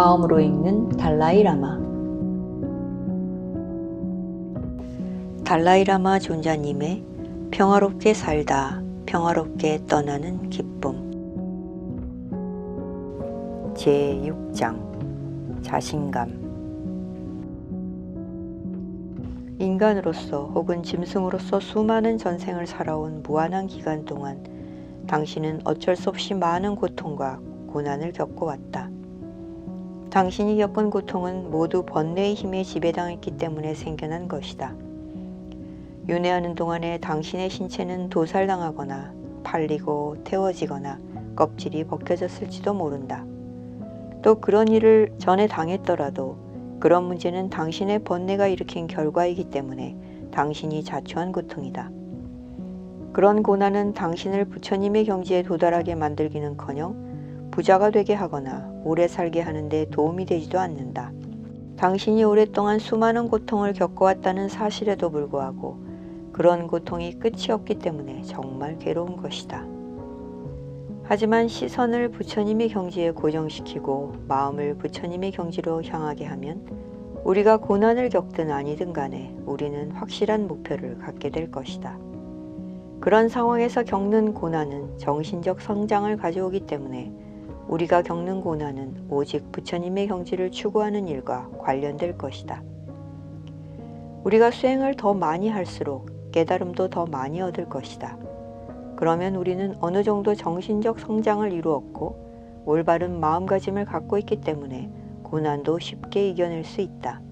마음으로 읽는 달라이라마. 달라이라마 존자님의 평화롭게 살다 평화롭게 떠나는 기쁨. 제6장 자신감. 인간으로서 혹은 짐승으로서 수많은 전생을 살아온 무한한 기간 동안 당신은 어쩔 수 없이 많은 고통과 고난을 겪어왔다. 당신이 겪은 고통은 모두 번뇌의 힘에 지배당했기 때문에 생겨난 것이다. 윤회하는 동안에 당신의 신체는 도살당하거나 팔리고 태워지거나 껍질이 벗겨졌을지도 모른다. 또 그런 일을 전에 당했더라도 그런 문제는 당신의 번뇌가 일으킨 결과이기 때문에 당신이 자초한 고통이다. 그런 고난은 당신을 부처님의 경지에 도달하게 만들기는커녕 부자가 되게 하거나 오래 살게 하는데 도움이 되지도 않는다. 당신이 오랫동안 수많은 고통을 겪어왔다는 사실에도 불구하고 그런 고통이 끝이 없기 때문에 정말 괴로운 것이다. 하지만 시선을 부처님의 경지에 고정시키고 마음을 부처님의 경지로 향하게 하면 우리가 고난을 겪든 아니든 간에 우리는 확실한 목표를 갖게 될 것이다. 그런 상황에서 겪는 고난은 정신적 성장을 가져오기 때문에 우리가 겪는 고난은 오직 부처님의 경지를 추구하는 일과 관련될 것이다. 우리가 수행을 더 많이 할수록 깨달음도 더 많이 얻을 것이다. 그러면 우리는 어느 정도 정신적 성장을 이루었고 올바른 마음가짐을 갖고 있기 때문에 고난도 쉽게 이겨낼 수 있다.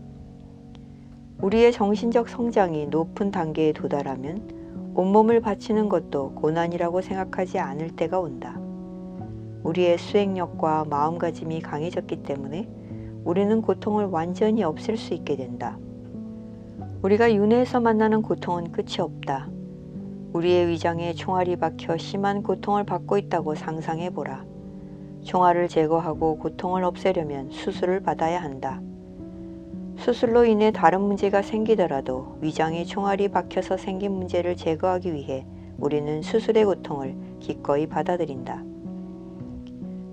우리의 정신적 성장이 높은 단계에 도달하면 온몸을 바치는 것도 고난이라고 생각하지 않을 때가 온다. 우리의 수행력과 마음가짐이 강해졌기 때문에 우리는 고통을 완전히 없앨 수 있게 된다. 우리가 윤회에서 만나는 고통은 끝이 없다. 우리의 위장에 총알이 박혀 심한 고통을 받고 있다고 상상해 보라. 총알을 제거하고 고통을 없애려면 수술을 받아야 한다. 수술로 인해 다른 문제가 생기더라도 위장에 총알이 박혀서 생긴 문제를 제거하기 위해 우리는 수술의 고통을 기꺼이 받아들인다.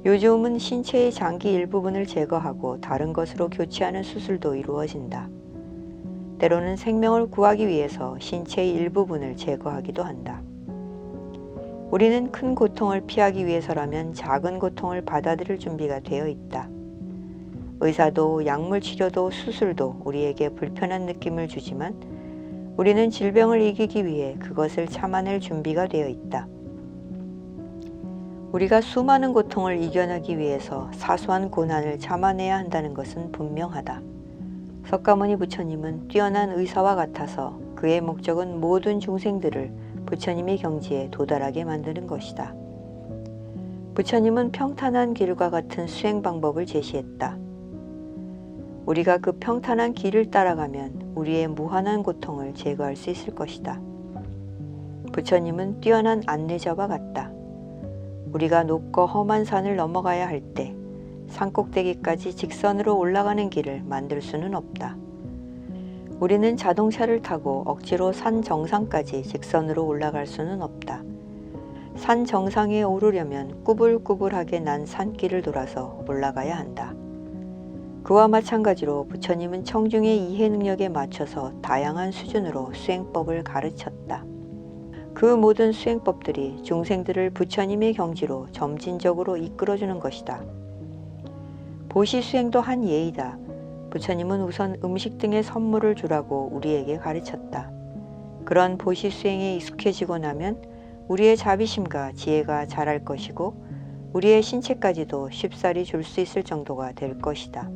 요즘은 신체의 장기 일부분을 제거하고 다른 것으로 교체하는 수술도 이루어진다. 때로는 생명을 구하기 위해서 신체의 일부분을 제거하기도 한다. 우리는 큰 고통을 피하기 위해서라면 작은 고통을 받아들일 준비가 되어 있다. 의사도 약물 치료도 수술도 우리에게 불편한 느낌을 주지만 우리는 질병을 이기기 위해 그것을 참아낼 준비가 되어 있다. 우리가 수많은 고통을 이겨내기 위해서 사소한 고난을 참아내야 한다는 것은 분명하다. 석가모니 부처님은 뛰어난 의사와 같아서 그의 목적은 모든 중생들을 부처님의 경지에 도달하게 만드는 것이다. 부처님은 평탄한 길과 같은 수행 방법을 제시했다. 우리가 그 평탄한 길을 따라가면 우리의 무한한 고통을 제거할 수 있을 것이다. 부처님은 뛰어난 안내자와 같다. 우리가 높고 험한 산을 넘어가야 할 때 산꼭대기까지 직선으로 올라가는 길을 만들 수는 없다. 우리는 자동차를 타고 억지로 산 정상까지 직선으로 올라갈 수는 없다. 산 정상에 오르려면 꾸불꾸불하게 난 산길을 돌아서 올라가야 한다. 그와 마찬가지로 부처님은 청중의 이해 능력에 맞춰서 다양한 수준으로 수행법을 가르쳤다. 그 모든 수행법들이 중생들을 부처님의 경지로 점진적으로 이끌어주는 것이다. 보시 수행도 한 예이다. 부처님은 우선 음식 등의 선물을 주라고 우리에게 가르쳤다. 그런 보시 수행에 익숙해지고 나면 우리의 자비심과 지혜가 자랄 것이고 우리의 신체까지도 쉽사리 줄 수 있을 정도가 될 것이다.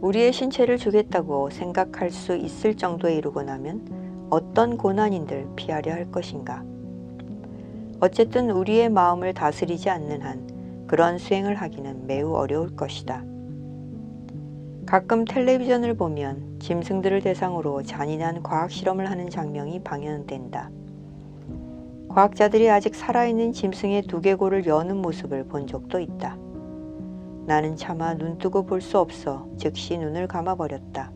우리의 신체를 주겠다고 생각할 수 있을 정도에 이르고 나면 어떤 고난인들 피하려 할 것인가? 어쨌든 우리의 마음을 다스리지 않는 한 그런 수행을 하기는 매우 어려울 것이다. 가끔 텔레비전을 보면 짐승들을 대상으로 잔인한 과학 실험을 하는 장면이 방영된다. 과학자들이 아직 살아있는 짐승의 두개골을 여는 모습을 본 적도 있다. 나는 차마 눈 뜨고 볼 수 없어 즉시 눈을 감아버렸다.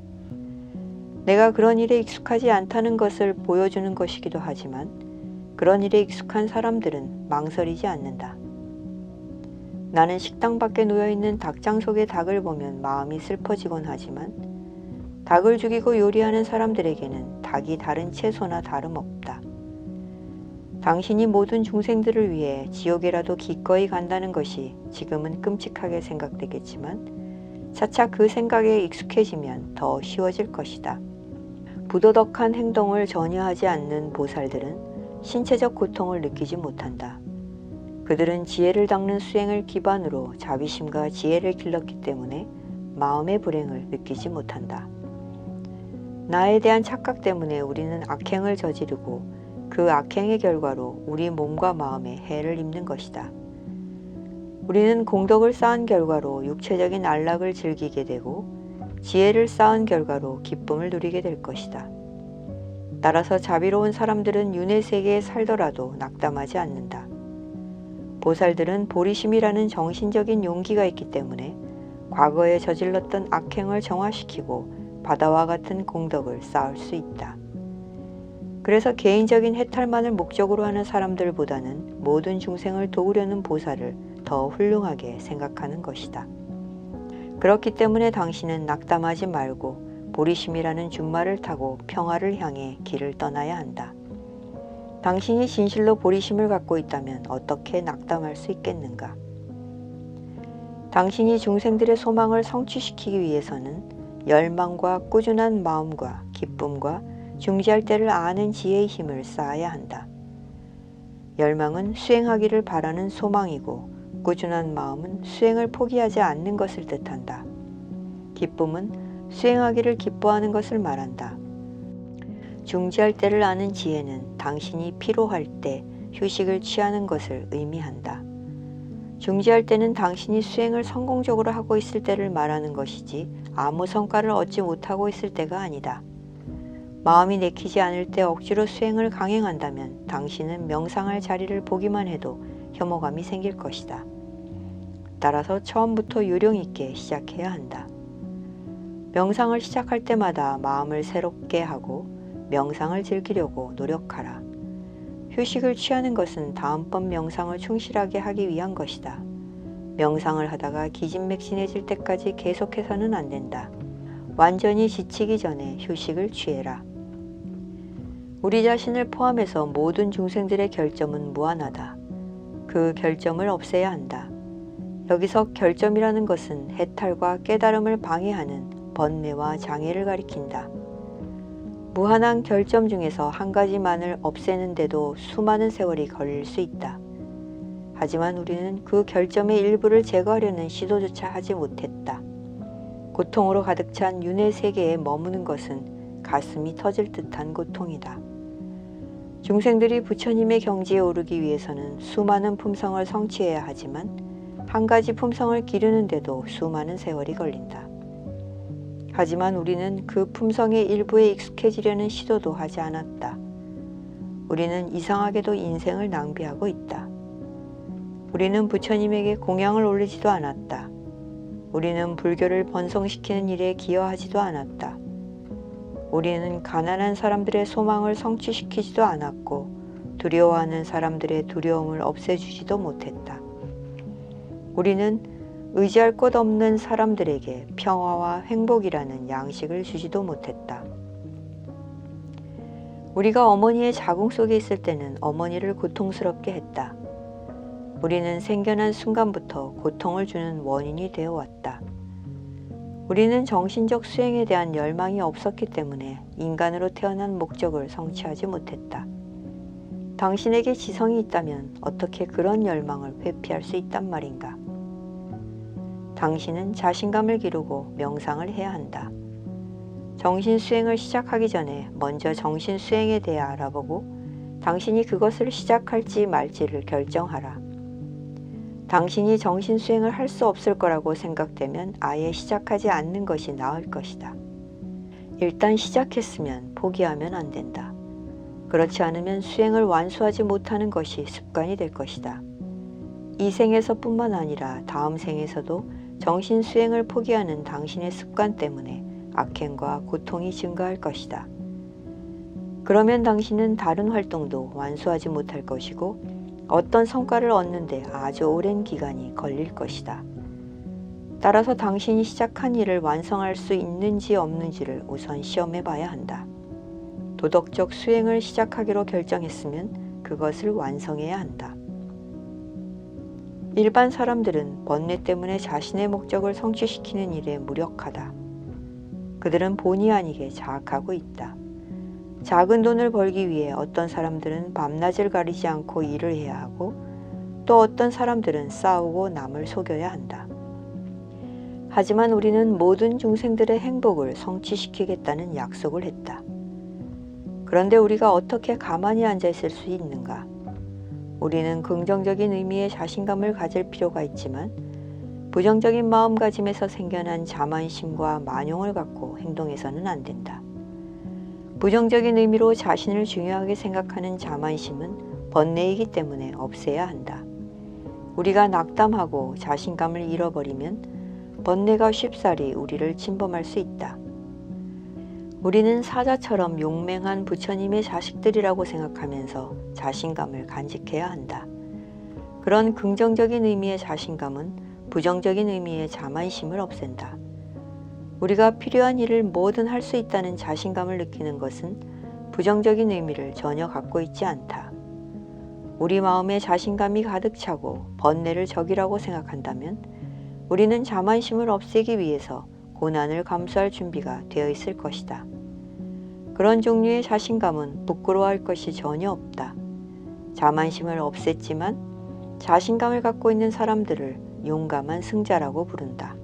내가 그런 일에 익숙하지 않다는 것을 보여주는 것이기도 하지만 그런 일에 익숙한 사람들은 망설이지 않는다. 나는 식당 밖에 놓여 있는 닭장 속의 닭을 보면 마음이 슬퍼지곤 하지만 닭을 죽이고 요리하는 사람들에게는 닭이 다른 채소나 다름없다. 당신이 모든 중생들을 위해 지옥에라도 기꺼이 간다는 것이 지금은 끔찍하게 생각되겠지만 차차 그 생각에 익숙해지면 더 쉬워질 것이다. 부도덕한 행동을 전혀 하지 않는 보살들은 신체적 고통을 느끼지 못한다. 그들은 지혜를 닦는 수행을 기반으로 자비심과 지혜를 길렀기 때문에 마음의 불행을 느끼지 못한다. 나에 대한 착각 때문에 우리는 악행을 저지르고 그 악행의 결과로 우리 몸과 마음에 해를 입는 것이다. 우리는 공덕을 쌓은 결과로 육체적인 안락을 즐기게 되고 지혜를 쌓은 결과로 기쁨을 누리게 될 것이다. 따라서 자비로운 사람들은 윤회 세계에 살더라도 낙담하지 않는다. 보살들은 보리심이라는 정신적인 용기가 있기 때문에 과거에 저질렀던 악행을 정화시키고 바다와 같은 공덕을 쌓을 수 있다. 그래서 개인적인 해탈만을 목적으로 하는 사람들보다는 모든 중생을 도우려는 보살을 더 훌륭하게 생각하는 것이다. 그렇기 때문에 당신은 낙담하지 말고 보리심이라는 준말을 타고 평화를 향해 길을 떠나야 한다. 당신이 진실로 보리심을 갖고 있다면 어떻게 낙담할 수 있겠는가? 당신이 중생들의 소망을 성취시키기 위해서는 열망과 꾸준한 마음과 기쁨과 중지할 때를 아는 지혜의 힘을 쌓아야 한다. 열망은 수행하기를 바라는 소망이고 꾸준한 마음은 수행을 포기하지 않는 것을 뜻한다. 기쁨은 수행하기를 기뻐하는 것을 말한다. 중지할 때를 아는 지혜는 당신이 피로할 때 휴식을 취하는 것을 의미한다. 중지할 때는 당신이 수행을 성공적으로 하고 있을 때를 말하는 것이지 아무 성과를 얻지 못하고 있을 때가 아니다. 마음이 내키지 않을 때 억지로 수행을 강행한다면 당신은 명상할 자리를 보기만 해도 혐오감이 생길 것이다. 따라서 처음부터 요령 있게 시작해야 한다. 명상을 시작할 때마다 마음을 새롭게 하고 명상을 즐기려고 노력하라. 휴식을 취하는 것은 다음번 명상을 충실하게 하기 위한 것이다. 명상을 하다가 기진맥진해질 때까지 계속해서는 안 된다. 완전히 지치기 전에 휴식을 취해라. 우리 자신을 포함해서 모든 중생들의 결점은 무한하다. 그 결점을 없애야 한다. 여기서 결점이라는 것은 해탈과 깨달음을 방해하는 번뇌와 장애를 가리킨다. 무한한 결점 중에서 한 가지만을 없애는데도 수많은 세월이 걸릴 수 있다. 하지만 우리는 그 결점의 일부를 제거하려는 시도조차 하지 못했다. 고통으로 가득 찬 윤회 세계에 머무는 것은 가슴이 터질 듯한 고통이다. 중생들이 부처님의 경지에 오르기 위해서는 수많은 품성을 성취해야 하지만 한 가지 품성을 기르는데도 수많은 세월이 걸린다. 하지만 우리는 그 품성의 일부에 익숙해지려는 시도도 하지 않았다. 우리는 이상하게도 인생을 낭비하고 있다. 우리는 부처님에게 공양을 올리지도 않았다. 우리는 불교를 번성시키는 일에 기여하지도 않았다. 우리는 가난한 사람들의 소망을 성취시키지도 않았고 두려워하는 사람들의 두려움을 없애주지도 못했다. 우리는 의지할 곳 없는 사람들에게 평화와 행복이라는 양식을 주지도 못했다. 우리가 어머니의 자궁 속에 있을 때는 어머니를 고통스럽게 했다. 우리는 생겨난 순간부터 고통을 주는 원인이 되어 왔다. 우리는 정신적 수행에 대한 열망이 없었기 때문에 인간으로 태어난 목적을 성취하지 못했다. 당신에게 지성이 있다면 어떻게 그런 열망을 회피할 수 있단 말인가? 당신은 자신감을 기르고 명상을 해야 한다. 정신 수행을 시작하기 전에 먼저 정신 수행에 대해 알아보고 당신이 그것을 시작할지 말지를 결정하라. 당신이 정신 수행을 할 수 없을 거라고 생각되면 아예 시작하지 않는 것이 나을 것이다. 일단 시작했으면 포기하면 안 된다. 그렇지 않으면 수행을 완수하지 못하는 것이 습관이 될 것이다. 이 생에서뿐만 아니라 다음 생에서도 정신 수행을 포기하는 당신의 습관 때문에 악행과 고통이 증가할 것이다. 그러면 당신은 다른 활동도 완수하지 못할 것이고 어떤 성과를 얻는데 아주 오랜 기간이 걸릴 것이다. 따라서 당신이 시작한 일을 완성할 수 있는지 없는지를 우선 시험해 봐야 한다. 도덕적 수행을 시작하기로 결정했으면 그것을 완성해야 한다. 일반 사람들은 번뇌 때문에 자신의 목적을 성취시키는 일에 무력하다. 그들은 본의 아니게 자학하고 있다. 작은 돈을 벌기 위해 어떤 사람들은 밤낮을 가리지 않고 일을 해야 하고 또 어떤 사람들은 싸우고 남을 속여야 한다. 하지만 우리는 모든 중생들의 행복을 성취시키겠다는 약속을 했다. 그런데 우리가 어떻게 가만히 앉아 있을 수 있는가? 우리는 긍정적인 의미의 자신감을 가질 필요가 있지만 부정적인 마음가짐에서 생겨난 자만심과 만용을 갖고 행동해서는 안 된다. 부정적인 의미로 자신을 중요하게 생각하는 자만심은 번뇌이기 때문에 없애야 한다. 우리가 낙담하고 자신감을 잃어버리면 번뇌가 쉽사리 우리를 침범할 수 있다. 우리는 사자처럼 용맹한 부처님의 자식들이라고 생각하면서 자신감을 간직해야 한다. 그런 긍정적인 의미의 자신감은 부정적인 의미의 자만심을 없앤다. 우리가 필요한 일을 뭐든 할 수 있다는 자신감을 느끼는 것은 부정적인 의미를 전혀 갖고 있지 않다. 우리 마음에 자신감이 가득 차고 번뇌를 적이라고 생각한다면 우리는 자만심을 없애기 위해서 고난을 감수할 준비가 되어 있을 것이다. 그런 종류의 자신감은 부끄러워할 것이 전혀 없다. 자만심을 없앴지만 자신감을 갖고 있는 사람들을 용감한 승자라고 부른다.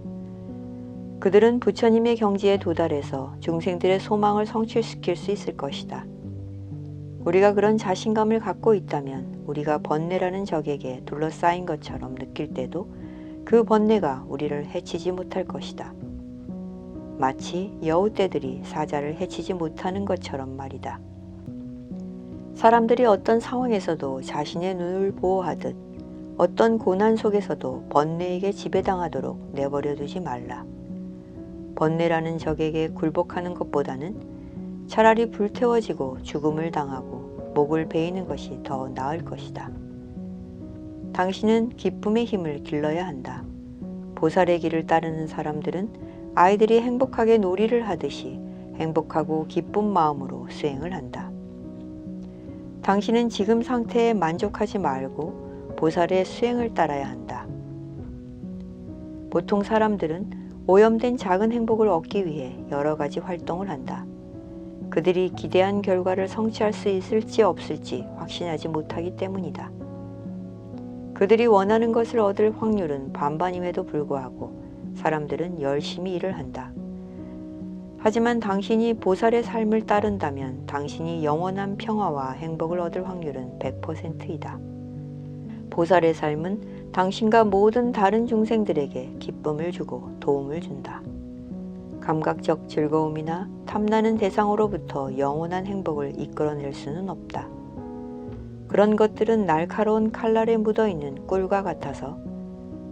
그들은 부처님의 경지에 도달해서 중생들의 소망을 성취시킬 수 있을 것이다. 우리가 그런 자신감을 갖고 있다면 우리가 번뇌라는 적에게 둘러싸인 것처럼 느낄 때도 그 번뇌가 우리를 해치지 못할 것이다. 마치 여우떼들이 사자를 해치지 못하는 것처럼 말이다. 사람들이 어떤 상황에서도 자신의 눈을 보호하듯 어떤 고난 속에서도 번뇌에게 지배당하도록 내버려 두지 말라. 번뇌라는 적에게 굴복하는 것보다는 차라리 불태워지고 죽음을 당하고 목을 베이는 것이 더 나을 것이다. 당신은 기쁨의 힘을 길러야 한다. 보살의 길을 따르는 사람들은 아이들이 행복하게 놀이를 하듯이 행복하고 기쁜 마음으로 수행을 한다. 당신은 지금 상태에 만족하지 말고 보살의 수행을 따라야 한다. 보통 사람들은 오염된 작은 행복을 얻기 위해 여러 가지 활동을 한다. 그들이 기대한 결과를 성취할 수 있을지 없을지 확신하지 못하기 때문이다. 그들이 원하는 것을 얻을 확률은 반반임에도 불구하고 사람들은 열심히 일을 한다. 하지만 당신이 보살의 삶을 따른다면 당신이 영원한 평화와 행복을 얻을 확률은 100%이다. 보살의 삶은 당신과 모든 다른 중생들에게 기쁨을 주고 도움을 준다. 감각적 즐거움이나 탐나는 대상으로부터 영원한 행복을 이끌어낼 수는 없다. 그런 것들은 날카로운 칼날에 묻어 있는 꿀과 같아서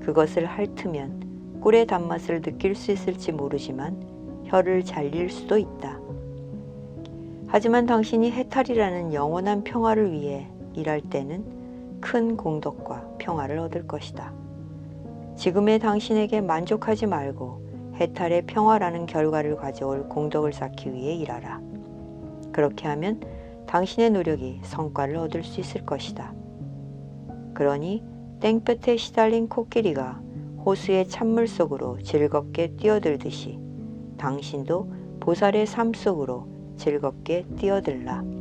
그것을 핥으면 꿀의 단맛을 느낄 수 있을지 모르지만 혀를 잘릴 수도 있다. 하지만 당신이 해탈이라는 영원한 평화를 위해 일할 때는 큰 공덕과 평화를 얻을 것이다. 지금의 당신에게 만족하지 말고 해탈의 평화라는 결과를 가져올 공덕을 쌓기 위해 일하라. 그렇게 하면 당신의 노력이 성과를 얻을 수 있을 것이다. 그러니 땡볕에 시달린 코끼리가 호수의 찬물 속으로 즐겁게 뛰어들듯이 당신도 보살의 삶 속으로 즐겁게 뛰어들라.